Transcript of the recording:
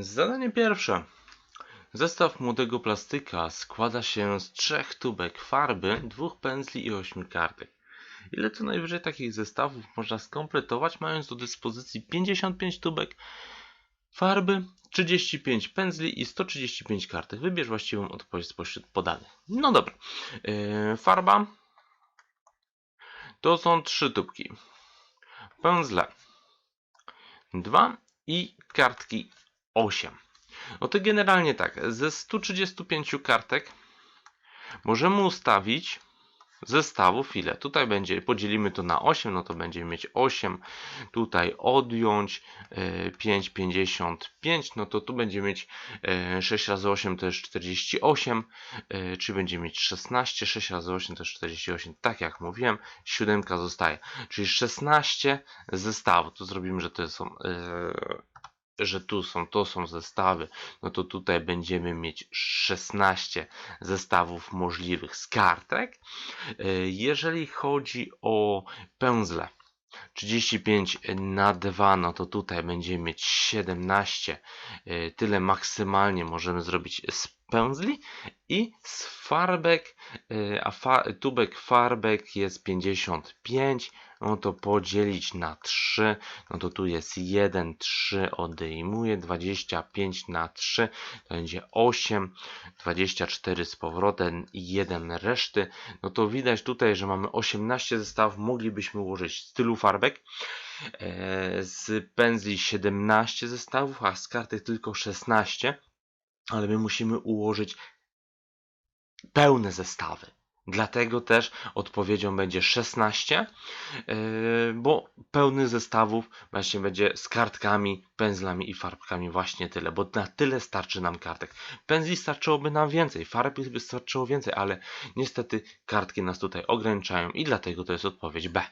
Zadanie pierwsze. Zestaw młodego plastyka składa się z trzech tubek farby, dwóch pędzli i ośmiu kartek. Ile co najwyżej takich zestawów można skompletować, mając do dyspozycji 55 tubek farby, 35 pędzli i 135 kartek? Wybierz właściwą odpowiedź spośród podanych. No dobra. Yy, farba to są trzy tubki. Pędzle 2 i kartki 8. No to generalnie tak, ze 135 kartek możemy ustawić zestawów ile? Tutaj będzie, podzielimy to na 8, no to będziemy mieć 8, tutaj odjąć e, 5, 55, no to tu będziemy mieć e, 6 razy 8 to jest 48, e, czy będziemy mieć 16, 6 razy 8 to jest 48, tak jak mówiłem, siódemka zostaje, czyli 16 zestawów, tu zrobimy, że to są że tu są, to są zestawy, no to tutaj będziemy mieć 16 zestawów możliwych z kartek. E, Jeżeli chodzi o pędzle, 35 na 2, no to tutaj będziemy mieć 17. E, Tyle maksymalnie możemy zrobić z pędzli i z farbek, e, a fa tubek farbek jest 55, no to podzielić na 3, no to tu jest 1, 3 odejmuję, 25 na 3 to będzie 8, 24 z powrotem i 1 reszty. No to widać tutaj, że mamy 18 zestawów, moglibyśmy ułożyć z tylu farbek. E, Z pędzli 17 zestawów, a z kartek tylko 16, ale my musimy ułożyć pełne zestawy. Dlatego też odpowiedzią będzie 16, yy, bo pełny zestawów właśnie będzie z kartkami, pędzlami i farbkami właśnie tyle, bo na tyle starczy nam kartek. Pędzli starczyłoby nam więcej, farb by starczyło więcej, ale niestety kartki nas tutaj ograniczają i dlatego to jest odpowiedź B.